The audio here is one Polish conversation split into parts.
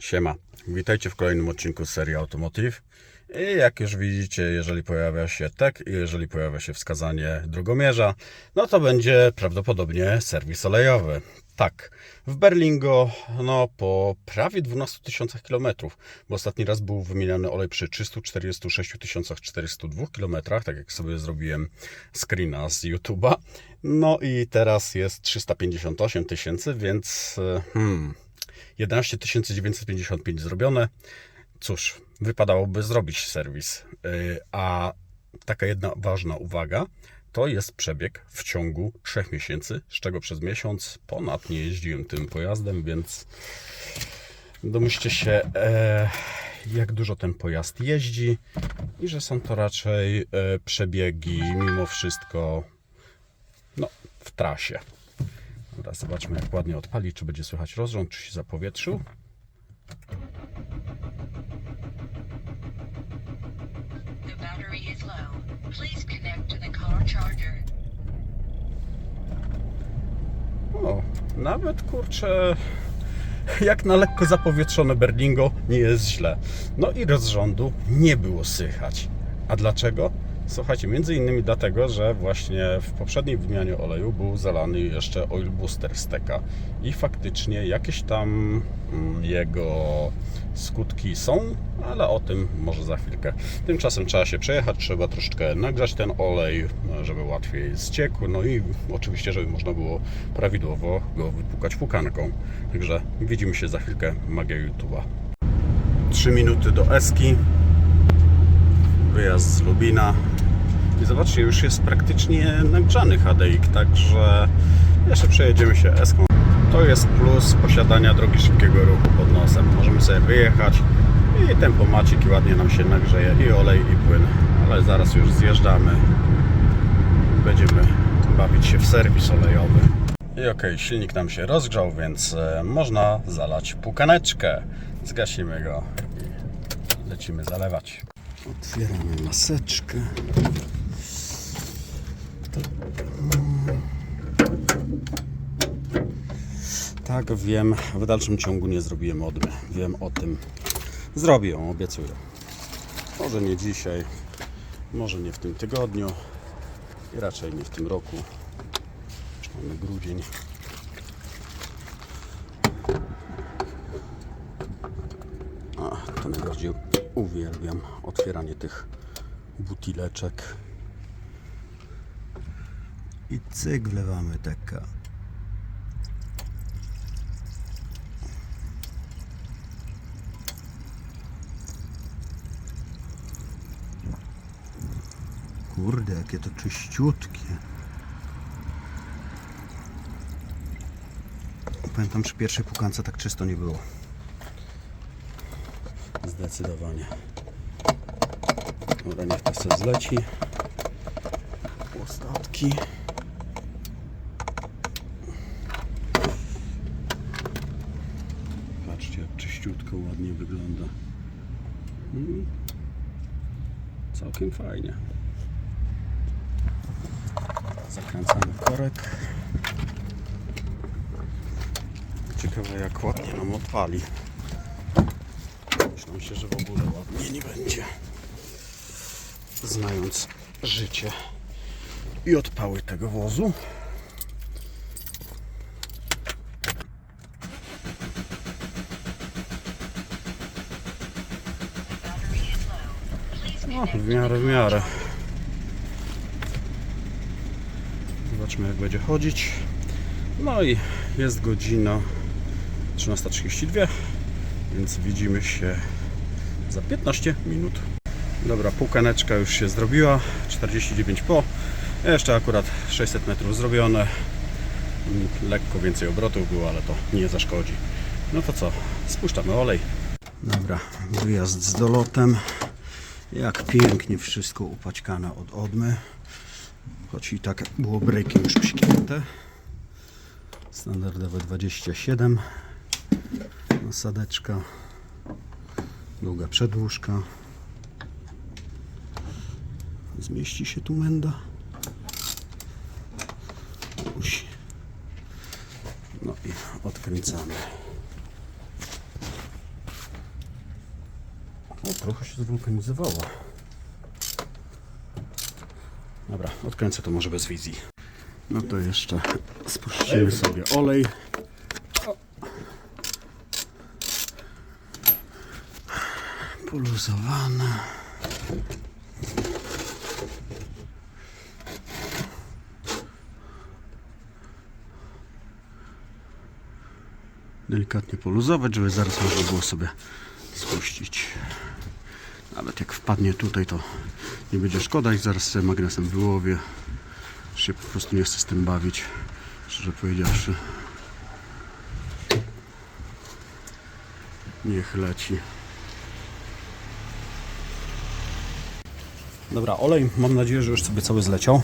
Siema, witajcie w kolejnym odcinku serii Automotive. I jak już widzicie, jeżeli pojawia się tek i jeżeli pojawia się wskazanie drogomierza, no to będzie prawdopodobnie serwis olejowy. Tak, w Berlingo no po prawie 12 tysiącach kilometrów, bo ostatni raz był wymieniany olej przy 346 402 kilometrach, tak jak sobie zrobiłem screena z YouTube'a. No i teraz jest 358 tysięcy, więc e, hmm, 11 955 zrobione. Cóż, wypadałoby zrobić serwis. Yy, A taka jedna ważna uwaga, to jest przebieg w ciągu 3 miesięcy, z czego przez miesiąc ponad nie jeździłem tym pojazdem, więc domyślcie się, e, jak dużo ten pojazd jeździ i że są to raczej e, przebiegi mimo wszystko no, w trasie. Dobra, zobaczmy jak ładnie odpali, czy będzie słychać rozrząd, czy się zapowietrzył. O, nawet kurczę, jak na lekko zapowietrzone Berlingo nie jest źle. No i rozrządu nie było słychać. A dlaczego? Słuchajcie, między innymi dlatego, że właśnie w poprzedniej wymianie oleju był zalany jeszcze oil booster steka i faktycznie jakieś tam mm, jego skutki są, ale o tym może za chwilkę. Tymczasem trzeba się przejechać, trzeba troszeczkę nagrzać ten olej, żeby łatwiej zciekł, no i oczywiście, żeby można było prawidłowo go wypukać pukanką. Także widzimy się za chwilkę, magia YouTube'a. 3 minuty do Eski, wyjazd z Lubina. I zobaczcie, już jest praktycznie nagrzany HDX, także jeszcze przejedziemy się Eską. To jest plus posiadania drogi szybkiego ruchu pod nosem. Możemy sobie wyjechać i tempomacik ładnie nam się nagrzeje i olej i płyn. Ale zaraz już zjeżdżamy. Będziemy bawić się w serwis olejowy. I okej, silnik nam się rozgrzał, więc e, można zalać pukaneczkę. Zgasimy go i lecimy zalewać. Otwieramy maseczkę. Tak, wiem, w dalszym ciągu nie zrobiłem odmy. Wiem o tym. Zrobię ją, obiecuję. Może nie dzisiaj, może nie w tym tygodniu i raczej nie w tym roku. Już mamy grudzień. A, to najbardziej uwielbiam otwieranie tych butileczek. I cyk wlewamy taka. Kurde, jakie to czyściutkie. Pamiętam, przy pierwszej pukance tak czysto nie było. Zdecydowanie. Dobra, niech to sobie zleci. Ostatki. Patrzcie, jak czyściutko, ładnie wygląda. Całkiem fajnie. Zakręcamy korek. Ciekawe jak ładnie nam odpali. Myślę się, że w ogóle ładnie nie będzie. Znając życie i odpały tego wozu. No, w miarę, w miarę. Zobaczmy jak będzie chodzić. No i jest godzina 13.32, więc widzimy się za 15 minut. Dobra, półkaneczka już się zrobiła, 49 po. Jeszcze akurat 600 metrów zrobione. Lekko więcej obrotów było, ale to nie zaszkodzi. No to co, spuszczamy olej. Dobra, wyjazd z dolotem. Jak pięknie wszystko upaćkane od odmy. Choć i tak było breakiem już psiknięte. Standardowe 27. Nasadeczka. Długa przedłużka. Zmieści się tu menda. No i odkręcamy. Trochę się zwulkanizowało. Dobra, odkręcę to może bez wizji. No to jeszcze spuścimy sobie olej. O. Poluzowane. Delikatnie poluzować, żeby zaraz można było sobie spuścić. Nawet jak wpadnie tutaj, to nie będzie szkoda i zaraz sobie magnesem wyłowię. Się po prostu nie chcę z tym bawić, szczerze powiedziawszy. Niech leci. Dobra, olej mam nadzieję, że już sobie cały zleciał.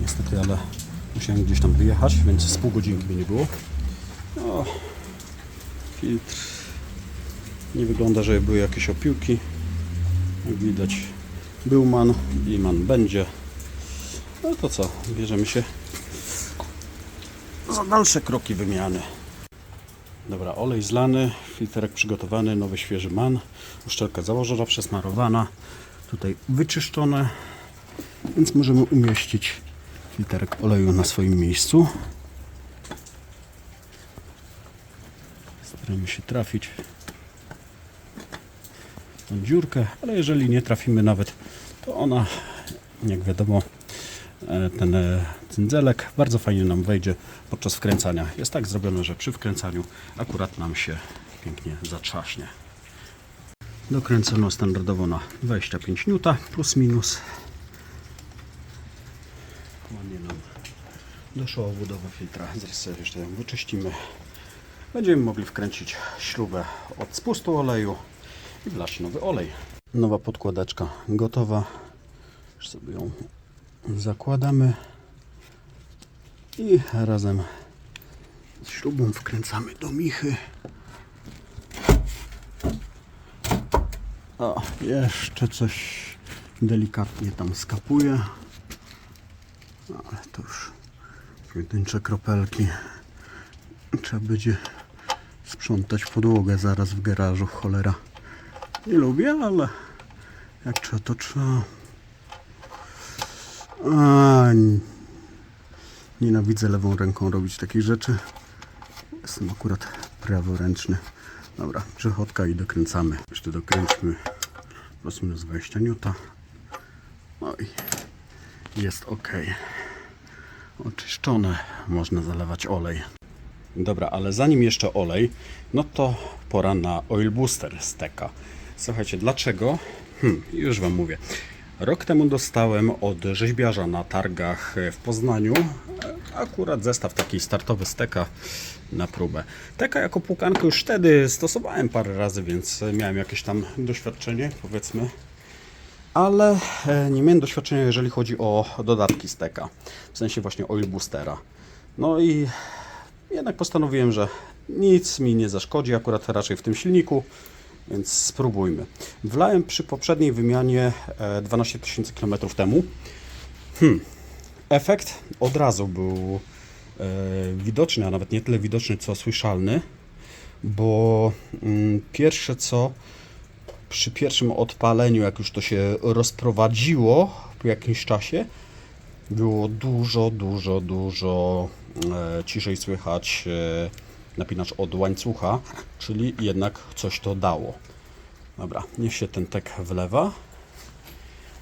Niestety, ale musiałem gdzieś tam wyjechać, więc z pół godzinki by nie było. Filtr. Nie wygląda, żeby były jakieś opiłki. Jak widać, był man i man będzie. No to co, bierzemy się za dalsze kroki wymiany. Dobra, olej zlany, filterek przygotowany, nowy świeży man, uszczelka założona, przesmarowana, tutaj wyczyszczone, więc możemy umieścić filterek oleju na swoim miejscu. Staramy się trafić tą dziurkę, ale jeżeli nie trafimy nawet, to ona, jak wiadomo, e, ten e, cyndzelek bardzo fajnie nam wejdzie podczas wkręcania. Jest tak zrobione, że przy wkręcaniu akurat nam się pięknie zatrzaśnie. Dokręcono standardowo na 25 N plus minus. Ładnie nam doszła obudowa filtra. Zaraz jeszcze ją wyczyścimy. Będziemy mogli wkręcić śrubę od spustu oleju i wlać nowy olej. Nowa podkładeczka gotowa. Już sobie ją zakładamy i razem z śrubą wkręcamy do michy. O, jeszcze coś delikatnie tam skapuje. No, ale to już pojedyncze kropelki. Trzeba będzie sprzątać podłogę zaraz w garażu, cholera. Nie lubię, ale jak trzeba, to trzeba. A, n- nienawidzę lewą ręką robić takich rzeczy. Jestem akurat praworęczny. Dobra, przechodka i dokręcamy. Jeszcze dokręćmy plus minus 20 niuta. No i jest ok. Oczyszczone, można zalewać olej. Dobra, ale zanim jeszcze olej, no to pora na oil booster z Teka. Słuchajcie, dlaczego? Hm, już Wam mówię. Rok temu dostałem od rzeźbiarza na targach w Poznaniu e, akurat zestaw taki startowy z Teka na próbę. Teka jako płukankę już wtedy stosowałem parę razy, więc miałem jakieś tam doświadczenie, powiedzmy ale e, nie miałem doświadczenia, jeżeli chodzi o dodatki z Teka, w sensie właśnie oil boostera. No i jednak postanowiłem, że nic mi nie zaszkodzi, akurat raczej w tym silniku, więc spróbujmy. Wlałem przy poprzedniej wymianie e, 12 tysięcy km temu. Hmm. Efekt od razu był e, widoczny, a nawet nie tyle widoczny, co słyszalny, bo mm, pierwsze co przy pierwszym odpaleniu, jak już to się rozprowadziło po jakimś czasie, było dużo, dużo, dużo e, ciszej słychać e, napinacz od łańcucha, czyli jednak coś to dało. Dobra, niech się ten tek wlewa.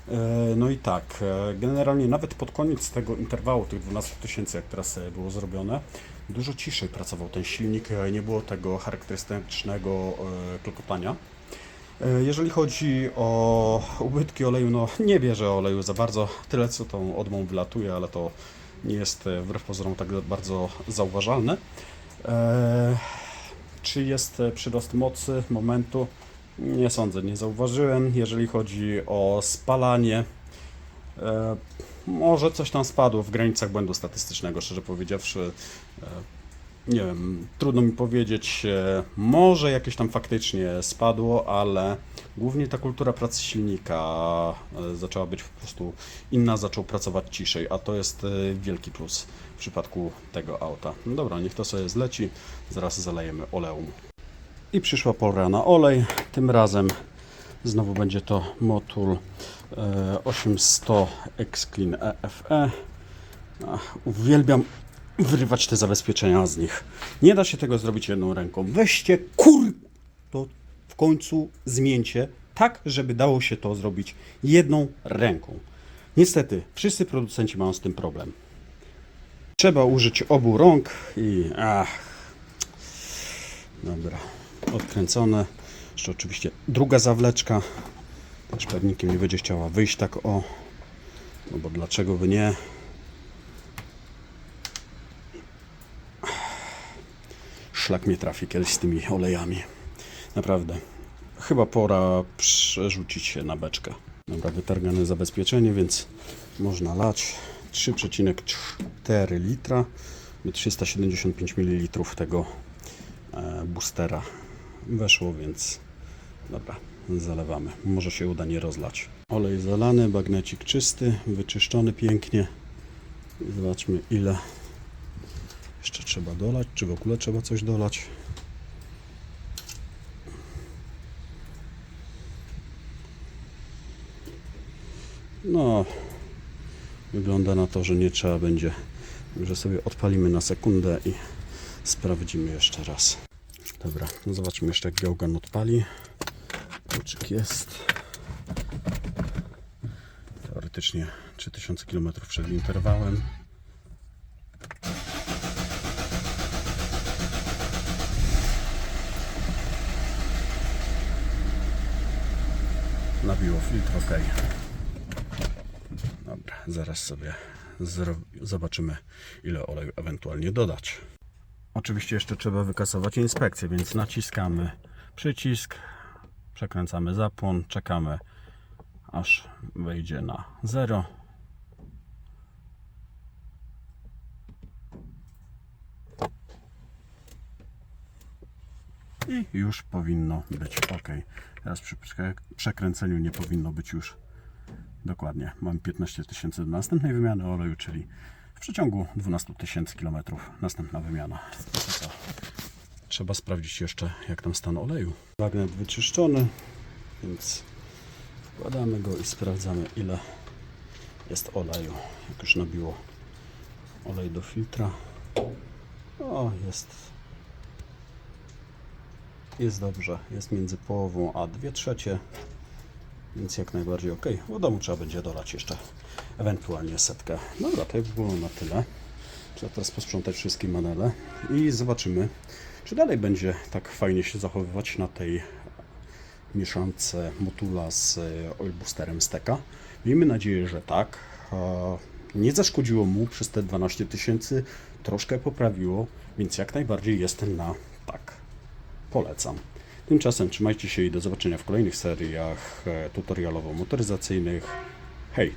E, No i tak, e, generalnie nawet pod koniec tego interwału, tych 12 tysięcy, jak teraz e, było zrobione, dużo ciszej pracował ten silnik, nie było tego charakterystycznego klokotania. E, Jeżeli chodzi o ubytki oleju, no nie bierze oleju za bardzo, tyle co tą odmą wylatuje, ale to nie jest wbrew pozorom tak bardzo zauważalne. E, Czy jest e, przyrost mocy, momentu? Nie sądzę, nie zauważyłem. Jeżeli chodzi o spalanie, e, może coś tam spadło w granicach błędu statystycznego, szczerze powiedziawszy. Nie wiem, trudno mi powiedzieć. e, Może jakieś tam faktycznie spadło, ale głównie ta kultura pracy silnika e, zaczęła być po prostu inna, zaczął pracować ciszej, a to jest e, wielki plus w przypadku tego auta. No dobra, niech to sobie zleci, zaraz zalejemy oleum. I przyszła pora na olej, tym razem Znowu będzie to motul e, 800 X-Clean EFE. Ach, uwielbiam wyrywać te zabezpieczenia z nich. Nie da się tego zrobić jedną ręką. Weźcie kur... To w końcu zmieńcie tak, żeby dało się to zrobić jedną ręką. Niestety, wszyscy producenci mają z tym problem. Trzeba użyć obu rąk i ach. Dobra, odkręcone. Jeszcze oczywiście druga zawleczka. Też pewnikiem nie będzie chciała wyjść tak o. No bo dlaczego by nie? Szlak mnie trafi kiedyś z tymi olejami. Naprawdę. Chyba pora przerzucić się na beczkę. Dobra, wytargane zabezpieczenie, więc można lać 3,4 litra. 375 ml tego e, boostera weszło, więc dobra, zalewamy. Może się uda nie rozlać. Olej zalany, bagnecik czysty, wyczyszczony pięknie. Zobaczmy ile jeszcze trzeba dolać, czy w ogóle trzeba coś dolać. No, wygląda na to, że nie trzeba będzie, że sobie odpalimy na sekundę i sprawdzimy jeszcze raz. Dobra, no zobaczmy jeszcze jak gałgan odpali. Kluczyk jest. Teoretycznie 3000 km przed interwałem. Nabiło filtr, ok. Dobra, zaraz sobie zobaczymy, ile oleju ewentualnie dodać. Oczywiście jeszcze trzeba wykasować inspekcję, więc naciskamy przycisk, przekręcamy zapłon, czekamy aż wejdzie na 0. I już powinno być ok. Teraz przy prze- przekręceniu nie powinno być już dokładnie. Mam 15 tysięcy do następnej wymiany oleju, czyli w przeciągu 12 tysięcy kilometrów następna wymiana. Trzeba sprawdzić jeszcze jak tam stan oleju. Bagnet wyczyszczony, więc wkładamy go i sprawdzamy ile jest oleju. Jak już nabiło olej do filtra. O, jest jest dobrze, jest między połową a dwie trzecie, więc jak najbardziej ok. W domu trzeba będzie dolać jeszcze ewentualnie setkę. Dobra, to by było na tyle. Trzeba teraz posprzątać wszystkie manele i zobaczymy, czy dalej będzie tak fajnie się zachowywać na tej mieszance Motula z e, oil boosterem Steka. Miejmy nadzieję, że tak. Nie zaszkodziło mu przez te 12 tysięcy, troszkę poprawiło, więc jak najbardziej jestem na tak. Polecam. Tymczasem trzymajcie się i do zobaczenia w kolejnych seriach e, tutorialowo-motoryzacyjnych. Hej!